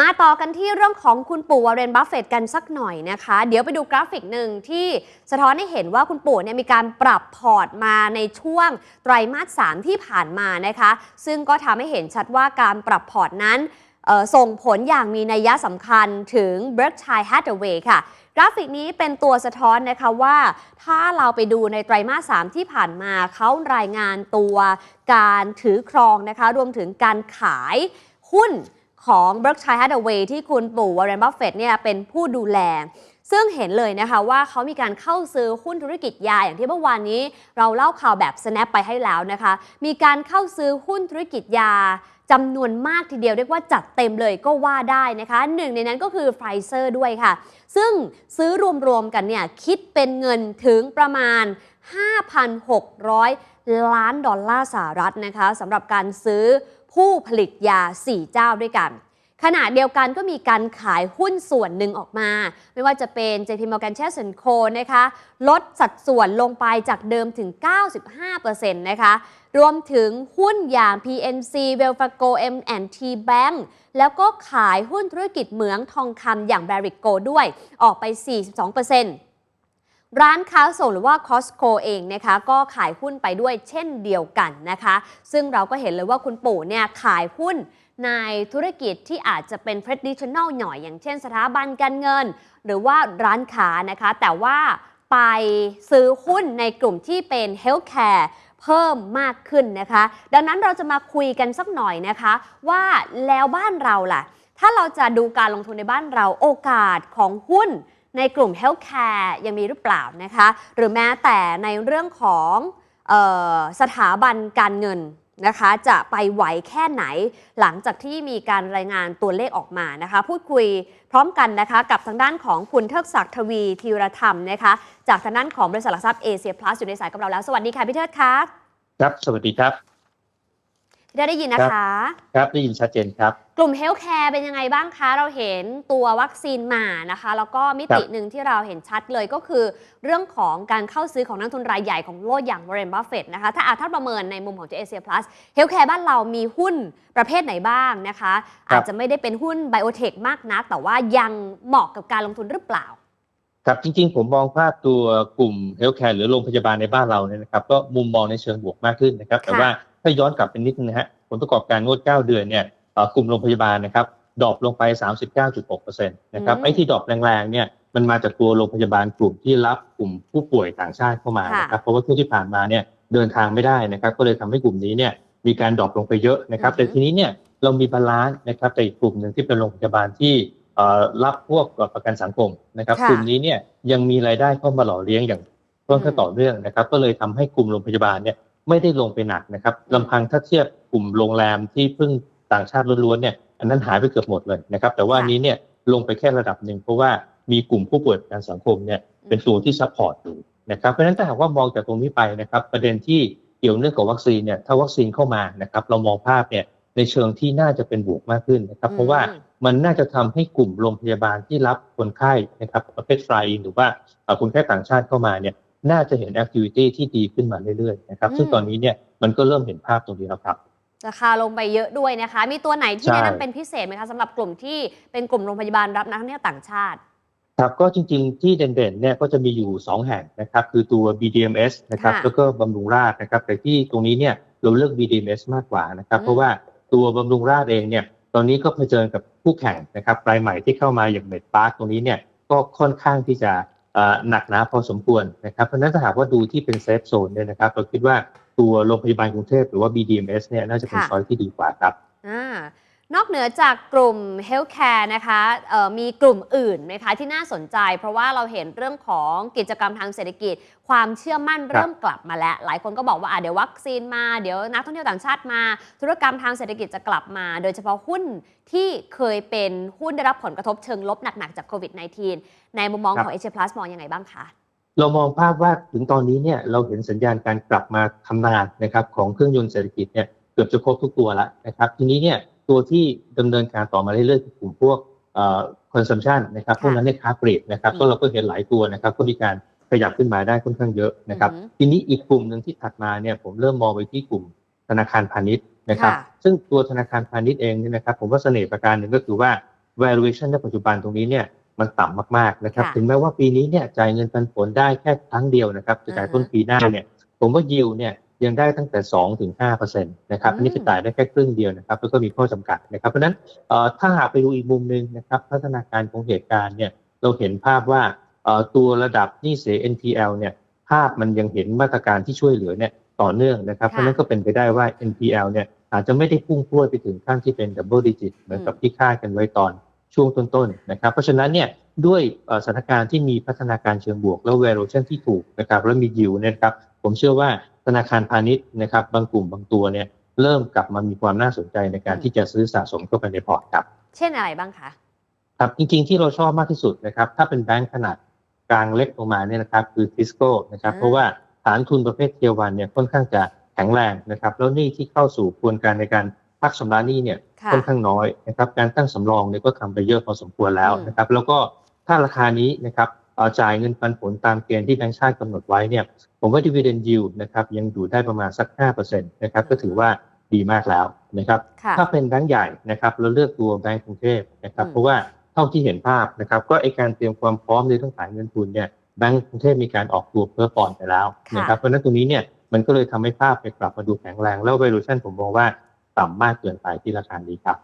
มาต่อกันที่เรื่องของคุณปู่วอร์เรนบัฟเฟตกันสักหน่อยนะคะ เดี๋ยวไปดูกราฟิกหนึ่งที่สะท้อนให้เห็นว่าคุณปู่เนี่ยมีการปรับพอร์ตมาในช่วงไตรมาส 3 ที่ผ่านมานะคะ ซึ่งก็ทำให้เห็นชัดว่าการปรับพอร์ตนั้นส่งผลอย่างมีนัยสำคัญถึง Berkshire Hathaway ค่ะ กราฟิกนี้เป็นตัวสะท้อนนะคะว่าถ้าเราไปดูในไตรมาส 3 ที่ผ่านมาเขารายงานตัวการถือครองนะคะ รวมถึงการขายหุ้น ของ Berkshire Hathaway ที่คุณปู่วอร์เรนบัฟเฟตเนี่ยเป็นผู้ดูแล ซึ่งเห็นเลยนะคะว่าเขามีการเข้าซื้อหุ้นธุรกิจยาอย่างที่เมื่อวานนี้ เราเล่าข่าวแบบ snap ไปให้แล้วนะคะ มีการเข้าซื้อหุ้นธุรกิจยาจำนวนมากทีเดียวเรียกว่าจัดเต็มเลยก็ว่าได้นะคะหนึ่งในนั้นก็คือไฟเซอร์ด้วยค่ะ ซึ่งซื้อรวมๆกันเนี่ยคิดเป็นเงินถึงประมาณ 5,600 ล้านดอลลาร์สหรัฐนะคะสำหรับการซื้อ ผู้ผลิตยา 4 เจ้าด้วยกัน ขณะเดียวกันก็มีการขายหุ้นส่วนหนึ่งออกมา ไม่ว่าจะเป็น JP Morgan Chase Co นะคะ ลดสัดส่วนลงไปจากเดิมถึง 95%นะคะ รวมถึงหุ้นอย่าง PNC Welfago M&T Bank แล้วก็ขายหุ้นธุรกิจเหมืองทองคำอย่าง Barrick Gold ด้วย ออกไป 42% ร้านค้าส่งหรือว่า Costco เองนะคะก็ขายหุ้นไปด้วยเช่นเดียวกันนะคะ ซึ่งเราก็เห็นเลยว่าคุณปู่เนี่ยขายหุ้นในธุรกิจที่อาจจะเป็น traditional หน่อย อย่างเช่นสถาบันการเงิน หรือว่าร้านค้านะคะ แต่ว่าไปซื้อหุ้นในกลุ่มที่เป็น healthcare เพิ่มมากขึ้นนะคะ ดังนั้นเราจะมาคุยกันสักหน่อยนะคะ ว่าแล้วบ้านเราล่ะ ถ้าเราจะดูการลงทุนในบ้านเราโอกาสของหุ้น ในกลุ่ม healthcare ยังมีหรือเปล่านะคะ หรือแม้แต่ในเรื่องของออสถาบันการเงินนะคะจะไปไหวแค่ไหนหลังจากที่มีการรายงานตัวเลขออกมานะคะ พูดคุยพร้อมกันนะคะ กับทางด้านของคุณเทิกศักดิ์ทวีธีรธรรมนะคะ จากทางด้านของบริษัทหลักทรัพย์เอเชียพลัสอยู่ในสายกับเราแล้ว สวัสดีค่ะพี่เทิดคะครับ สวัสดีครับ พี่เทิดได้ยินนะคะ ครับได้ยินชัดเจนครับ กลุ่มเฮลท์แคร์เป็นยังไงบ้างคะ เราเห็นตัววัคซีนมานะคะ แล้วก็มิติครับหนึ่งที่เราเห็นชัดเลยก็คือ เรื่องของการเข้าซื้อของนักทุนรายใหญ่ของโลกอย่าง Warren Buffett นะคะ ถ้าอาถ้าประเมินในมุมของ j a s i a Plus เฮลท์แคร์บ้านเรามีหุ้นประเภทไหนบ้างนะคะ อาจจะไม่ได้เป็นหุ้นไบโอเทคมากนัก แต่ว่ายังเหมาะกับการลงทุนหรือเปล่าครับจริงๆ ผมมองภาพตัวกลุ่มเฮลท์แคร์หรือโรงพยาบาลในบ้านเราเนี่ยนะครับก็มุมมองในเชิงบวกมากขึ้นนะครับ แต่ว่า ถ้าย้อนกลับไปนิดนึงนะฮะผลประกอบการงวด 9 เดือนเนี่ยเอ่อกลุ่มโรงพยาบาลนะครับดรอปลงไป 39.6%นะครับอืมไอ้ที่ดรอปแรงๆเนี่ยมันมาจากตัวโรงพยาบาลกลุ่มที่รับกลุ่มผู้ป่วยต่างชาติเข้ามานะครับเพราะว่าช่วงที่ผ่านมาเนี่ยเดินทางไม่ได้นะครับ ก็เลยทำให้กลุ่มนี้เนี่ยมีการดรอปลงไปเยอะนะครับอือฮึแต่ทีนี้เนี่ยเรามีบาลานซ์นะครับแต่อีกกลุ่มหนึ่งที่เป็นโรงพยาบาลที่เอ่อรับพวกประกันสังคมนะครับค่ะกลุ่มนี้เนี่ยยังมีรายได้เข้ามาหล่อเลี้ยงอย่างค่อนข้างต่อเนื่องนะครับ ก็เลยทำให้กลุ่มโรงพยาบาลเนี่ย ไม่ได้ลงไปหนักนะครับลำพังถ้าเทียบกลุ่มโรงแรมที่เพิ่งต่างชาติล้วนๆเนี่ยอันนั้นหายไปเกือบหมดเลยนะครับ แต่ว่าอันนี้เนี่ยลงไปแค่ระดับหนึ่งเพราะว่ามีกลุ่มผู้ป่วยประกันสังคมเนี่ยเป็นตัวที่ซัพพอร์ตอยู่นะครับเพราะฉะนั้นถ้าหากว่ามองจากตรงนี้ไปนะครับ ประเด็นที่เกี่ยวเนื่องกับวัคซีนเนี่ยถ้าวัคซีนเข้ามานะครับเรามองภาพเนี่ยในเชิงที่น่าจะเป็นบวกมากขึ้นนะครับ เพราะว่าอืมมันน่าจะทำให้กลุ่มโรงพยาบาลที่รับคนไข้นะครับประเภทฟลายหรือว่าเอ่อคนไข้ต่างชาติเข้ามาเนี่ย น่าจะเห็นแอคทิวิตี้ที่ดีขึ้นมาเรื่อยๆนะครับอืมซึ่งตอนนี้เนี่ยมันก็เริ่มเห็นภาพตรงนี้แล้วครับราคาลงไปเยอะด้วยนะคะ มีตัวไหนที่ใช่แนะนำเป็นพิเศษไหมคะสำหรับกลุ่มที่เป็นกลุ่มโรงพยาบาลรับนักท่องเที่ยวต่างชาติ ครับก็จริงๆที่เด่นๆเนี่ยก็จะมีอยู่ 2 แห่งนะครับ คือตัว BDMS นะครับค่ะแล้วก็บำรุงราษฎร์นะครับ แต่ที่ตรงนี้เนี่ยเราเลือก BDMS มากกว่านะครับอืมเพราะว่าตัวบำรุงราษฎร์เองเนี่ยตอนนี้ก็เผชิญกับคู่แข่งนะครับรายใหม่ที่เข้ามาอย่างเมดพาร์คตรงนี้เนี่ยก็ค่อนข้างที่จะเอ่อ หนักหนาพอสมควรนะครับเพราะฉะนั้นถ้าหากว่าดูที่เป็นเซฟโซนเนี่ยนะครับเราคิดว่าตัวโรงพยาบาลกรุงเทพหรือว่า BDMS เนี่ยน่าจะเป็นค่ะช้อยที่ดีกว่าครับอา นอกเหนือจากกลุ่ม Healthcare นะคะเอ่อมีกลุ่มอื่นไหมคะที่น่าสนใจ เพราะว่าเราเห็นเรื่องของกิจกรรมทางเศรษฐกิจ ความเชื่อมั่นเริ่มกลับมาแล้ว หลายคนก็บอกว่าอะเดี๋ยววัคซีนมาเดี๋ยวนักท่องเที่ยวต่างชาติมา ธุรกรรมทางเศรษฐกิจจะกลับมา โดยเฉพาะหุ้นที่เคยเป็นหุ้นได้รับผลกระทบเชิงลบหนักๆจากโควิด -19 ในมุมมองครับของ Asia Plus มองยังไงบ้างคะเรามองภาพว่าถึงตอนนี้เนี่ยเราเห็นสัญญาณการกลับมาทำงานนะครับของเครื่องยนต์เศรษฐกิจเนี่ยเกือบจะครบทุกตัวแล้วนะครับทีนี้เนี่ย ตัวที่ดำเนินการต่อมาเรื่อยๆคือกลุ่มพวกเอ่อ consumption นะครับค่ะพวกนั้นเนี่ยค้าปลีกนะครับอืมก็เราก็เห็นหลายตัวนะครับก็มีการขยับขึ้นมาได้ค่อนข้างเยอะนะครับอือหือทีนี้อีกกลุ่มหนึ่งที่ถัดมาเนี่ยผมเริ่มมองไปที่กลุ่มธนาคารพาณิชย์นะครับค่ะซึ่งตัวธนาคารพาณิชย์เองเนี่ยนะครับผมว่าเสน่ห์ประการหนึ่งก็คือว่า valuation ในปัจจุบันตรงนี้เนี่ยมันต่ำมากๆนะครับค่ะถึงแม้ว่าปีนี้เนี่ยจ่ายเงินปันผลได้แค่ครั้งเดียวนะครับจะจ่ายอือฮึต้นปีหน้าเนี่ยผมว่ายิวเนี่ย ยังได้ตั้งแต่ 2 ถึง5เปอร์เซ็นต์นะครับอืมอันนี้จะจ่ายได้แค่ครึ่งเดียวนะครับแล้วก็มีข้อจำกัดนะครับเพราะฉะนั้นเอ่อถ้าหากไปดูอีกมุมหนึ่งนะครับพัฒนาการของเหตุการณ์เนี่ยเราเห็นภาพว่าเอ่อตัวระดับหนี้เสีย NPL เนี่ยภาพมันยังเห็นมาตรการที่ช่วยเหลือเนี่ยต่อเนื่องนะครับค่ะเพราะฉะนั้นก็เป็นไปได้ว่า NPL เนี่ยอาจจะไม่ได้พุ่งพรวดไปถึงขั้นที่เป็น double digit เหมือนกับที่คาดกันไว้ตอนช่วงต้นๆนะครับเพราะฉะนั้นเนี่ยด้วยเอ่อสถานการณ์ที่มีพัฒนาการเชิงบวก แล้ว valuation ที่ถูกนะครับแล้วมี yield เนี่ยนะครับผมเชื่อว่า ธนาคารพาณิชย์นะครับบางกลุ่มบางตัวเนี่ยเริ่มกลับมามีความน่าสนใจในการที่จะซื้อสะสมเข้าไปในพอร์ตครับ เช่นอะไรบ้างคะครับจริงๆที่เราชอบมากที่สุดนะครับถ้าเป็นแบงก์ขนาดกลางเล็กลงมาเนี่ยนะครับคือทิสโก้นะครับอ่าเพราะว่าฐานทุนประเภทเทียวันเนี่ยค่อนข้างจะแข็งแรงนะครับแล้วหนี้ที่เข้าสู่กระบวนการในการพักชำระหนี้เนี่ยค่ะค่อนข้างน้อยนะครับการตั้งสำรองเนี่ยก็ทำไปเยอะพอสมควรแล้วอืมนะครับแล้วก็ถ้าราคานี้นะครับเอ่อ จ่ายเงินปันผลตามเกณฑ์ที่แบงก์ชาติกำหนดไว้เนี่ยผมว่า dividend yield นะครับยังอยู่ได้ประมาณสัก 5%นะครับก็ถือว่าดีมากแล้วนะครับค่ะถ้าเป็นแบงก์ใหญ่นะครับเราเลือกตัวแบงก์กรุงเทพนะครับอืมเพราะว่าเท่าที่เห็นภาพนะครับก็ไอการเตรียมความพร้อมในเรื่องขายเงินทุนเนี่ยแบงก์กรุงเทพมีการออกตัวเพื่อปอนไปแล้วนะครับเพราะฉะนั้นตรงนี้เนี่ยมันก็เลยทำให้ภาพไปกลับมาดูแข็งแรง แล้ว valuation ผมมองว่าต่ำมากเกินไปที่ราคานี้ครับ